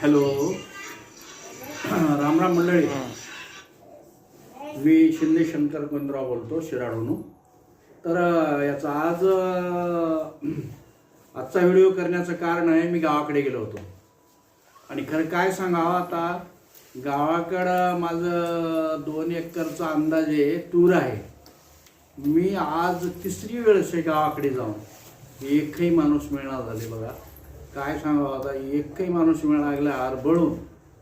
Hello. रामराम मंडळी. मी शिंदे शंकर गोविंदराव बोलतो शिराडून तर याचा आज आजचा व्हिडिओ करण्याचं कारण आहे मी गावाकडे गेलो होतो. आणि खरं काय सांगावं आता? गावाकडं माझं दोन एकरचा अंदाजे तूर आहे. मी आज तिसरी वेळेस आहे गावाकडे जाऊन एकही माणूस मिळणार झाले बघा. काय सांगावं आता? एकही माणूस मिळाला लागला आरबळून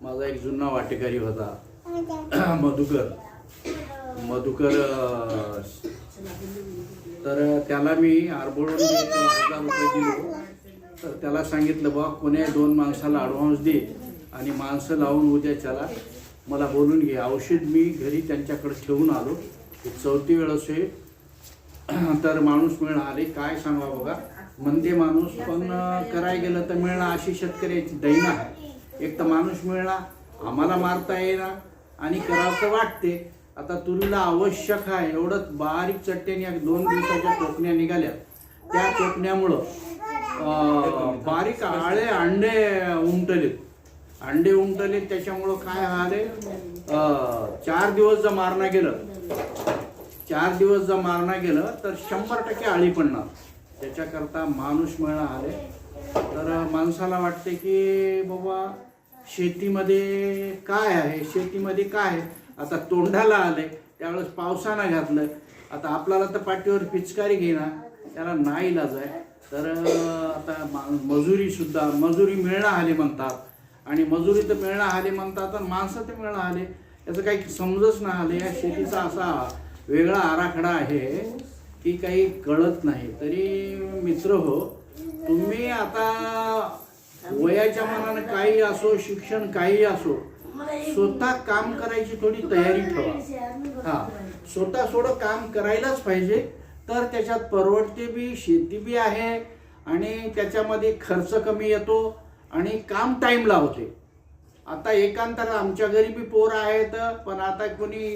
माझा एक जुना वाटेकरी होता. मधुकर. मधुकर तर त्याला मी आरबळून एक हजार रुपये दिलो. तर त्याला सांगितलं बा कोण्या दोन माणसाला ॲडव्हान्स दे आणि माणसं लावून उद्या त्याला मला बोलून घे. औषध मी घरी त्यांच्याकडे ठेवून आलो. चौथी वेळ असे तर माणूस मिळणं आले काय सांगा बघा? म्हणते माणूस पण करायला गेलं तर मिळणं अशी शेतकऱ्याची दैना आहे. एक तर माणूस मिळणार आम्हाला मारता येणार आणि करावं वाटते. आता तुरीला आवश्यक आहे एवढंच बारीक चट्ट्याने एक दोन दिवसाच्या टोकण्या निघाल्या. त्या टोकण्यामुळं बारीक आळे अंडे उमटलेत अंडे उमटले त्याच्यामुळं काय आले? चार दिवस जर मारणं गेलं चार दिवस जर मारणं गेलं तर शंभर टक्के आळी पडणार. त्याच्याकरता माणूस मिळणं आले तर माणसाला वाटते की बाबा शेतीमध्ये काय आहे? शेतीमध्ये काय आहे? आता तोंडाला आले त्यावेळेस पावसानं घातलं. आता आपल्याला तर पाठीवर पिचकारी घेणार. त्याला नाही इलाज आहे तर आता मा- मजुरी मजुरी मिळणं आले म्हणतात. आणि मजुरी तर मिळणं आले म्हणतात आणि माणसं तर मिळणं आले. याचं काही समजच नाही आले. या शेतीचा असा वेगळा आराखडा आहे. की काही कळत नाही. तरी मित्र हो तुम्ही आता वयाच्या मनानं काही असो शिक्षण काही असो स्वतः काम करायची थोडी तयारी ठेवा. हा. स्वतः थोडं काम करायलाच पाहिजे तर त्याच्यात परवडते बी शेती बी आहे आणि त्याच्यामध्ये खर्च कमी येतो आणि काम टाइम लावते. आता एकांतर आमच्या घरी बी पोरं आहेत पण आता कोणी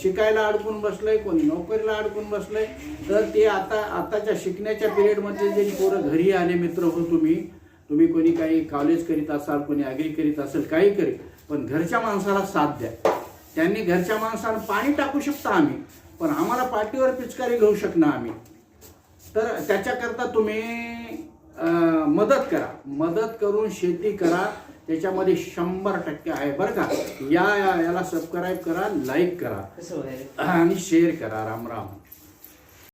शिकायला अडकून बसलंय कोणी नोकरीला अडकून बसलंय. तर ते आता आताच्या शिकण्याच्या पिरियडमध्ये जे पोरं घरी आले मित्र हो तुम्ही तुम्ही कोणी काही कॉलेज करीत असाल कोणी ॲग्री करीत असेल काही करीत पण घरच्या माणसाला साथ द्या. त्यांनी घरच्या माणसाला पाणी टाकू शकता आम्ही पण आम्हाला पाठीवर पिचकारी घेऊ शकणार आम्ही. तर त्याच्याकरता तुम्ही मदत करा. मदत करून शेती करा. त्याच्यामध्ये शंभर टक्के आहे बरं का. या या- याला सबस्क्राईब करा लाईक करा. आणि शेअर करा. राम राम.